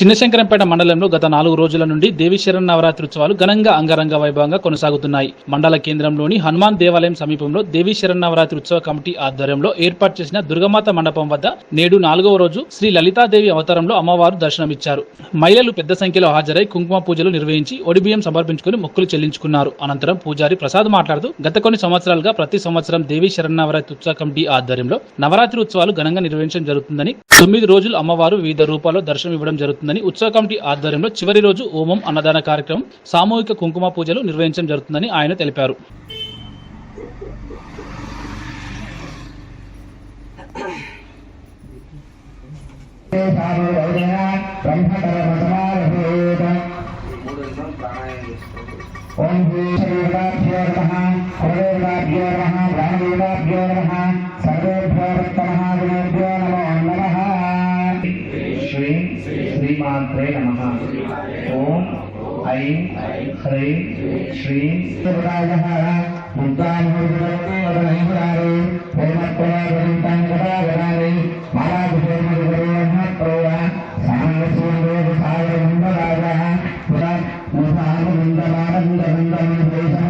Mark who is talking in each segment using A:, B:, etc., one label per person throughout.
A: చిన్నశంకరంపేట మండలంలో గత నాలుగు రోజుల నుండి దేవీశరణ నవరాత్రి ఉత్సవాలు ఘనంగా అంగరంగ వైభవంగా కొనసాగుతున్నాయి. మండల కేంద్రంలోని హనుమాన్ దేవాలయం సమీపంలో దేవీశరణ నవరాత్రి ఉత్సవ కమిటీ ఆధ్వర్యంలో ఏర్పాటు చేసిన దుర్గమాత మండపం వద్ద నేడు నాలుగవ రోజు శ్రీ లలితాదేవి అవతారంలో అమ్మవారు దర్శనమిచ్చారు. మహిళలు పెద్ద సంఖ్యలో హాజరై కుంకుమ పూజలు నిర్వహించి ఒడిబియ్యం సమర్పించుకుని మొక్కులు చెల్లించుకున్నారు. అనంతరం పూజారి ప్రసాద్ మాట్లాడుతూ గత కొన్ని సంవత్సరాలుగా ప్రతి సంవత్సరం దేవి నవరాత్రి ఉత్సవ కమిటీ ఆధ్వర్యంలో నవరాత్రి ఉత్సవాలు ఘనంగా నిర్వహించడం జరుగుతుందని తొమ్మిది రోజులు అమ్మవారు వివిధ రూపాల్లో దర్శనం ఇవ్వడం జరుగుతుంది జరుగుతుందని ఉత్సవ కమిటీ ఆధ్వర్యంలో చివరి రోజు ఓమం అన్నదాన కార్యక్రమం సామూహిక కుంకుమ పూజలు నిర్వహించడం జరుగుతుందని ఆయన తెలిపారు.
B: ఓం శ్రీ శరీరాభ్యో నమ సర్వేదాభ్యో నమ బ్రాహ్మణేదాభ్యో నమ సర్వేభ్యో నమ గుణేభ్యో ऐं ह्रीं श्रीं सुरदायः विद्वान् हरिभुरत्नवरणैरारे प्रेमत्वराजनिताङ्गदागदारे मालाभिषेकगुरोर्मत्रोः सामङ्गस्योन्दोषसागरबुन्दराजः पुरा मुखानुबुन्दमानन्दबुन्दमुपदेशः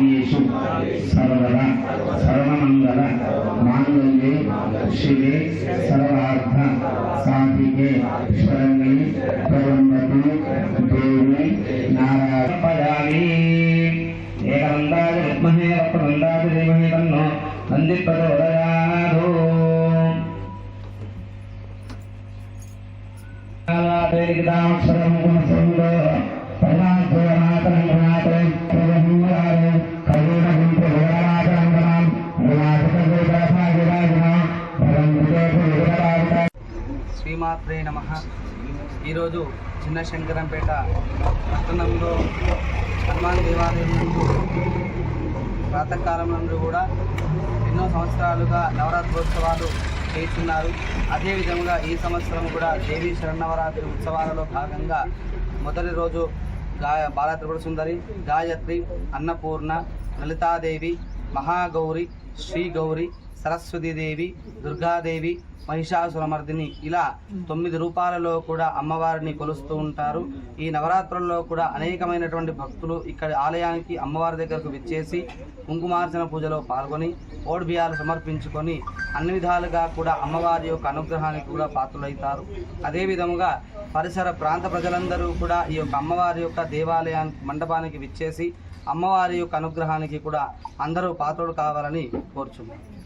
B: ఆదియేషు సర్వద సర్వమంగళ మాంగళ్యే శివే సర్వార్థ సాధికే శరణి ప్రబంధతి దేవి నారాయణపయామి ఏకనందాయ విద్మహే వక్రనందాయ ధీమహి తన్నో నంది ప్రచోదయాదు క్షరం గుణసంలో
C: శ్రీమాత్రే నమ. ఈరోజు చిన్న శంకరంపేట పట్టణంలో హనుమాన్ దేవాలయం ప్రాతకాలం నుండి కూడా ఎన్నో సంవత్సరాలుగా నవరాత్రోత్సవాలు చేస్తున్నారు. అదేవిధంగా ఈ సంవత్సరం కూడా దేవీ శరణవరాత్రి ఉత్సవాలలో భాగంగా మొదటి రోజు గా బాలత్రిపుర సుందరి గాయత్రి అన్నపూర్ణ లలితాదేవి మహాగౌరి శ్రీ గౌరి సరస్వతీదేవి దుర్గాదేవి మహిషాసురమర్దిని ఇలా తొమ్మిది రూపాలలో కూడా అమ్మవారిని కొలుస్తూ ఉంటారు. ఈ నవరాత్రుల్లో కూడా అనేకమైనటువంటి భక్తులు ఇక్కడ ఆలయానికి అమ్మవారి దగ్గరకు విచ్చేసి కుంకుమార్చన పూజలో పాల్గొని ఓడిబియాలు సమర్పించుకొని అన్ని విధాలుగా కూడా అమ్మవారి యొక్క అనుగ్రహానికి కూడా పాత్రులవుతారు. అదేవిధముగా పరిసర ప్రాంత ప్రజలందరూ కూడా ఈ యొక్క అమ్మవారి యొక్క దేవాలయానికి మండపానికి విచ్చేసి అమ్మవారి యొక్క అనుగ్రహానికి కూడా అందరూ పాత్రలు కావాలని కోరుచున్నాను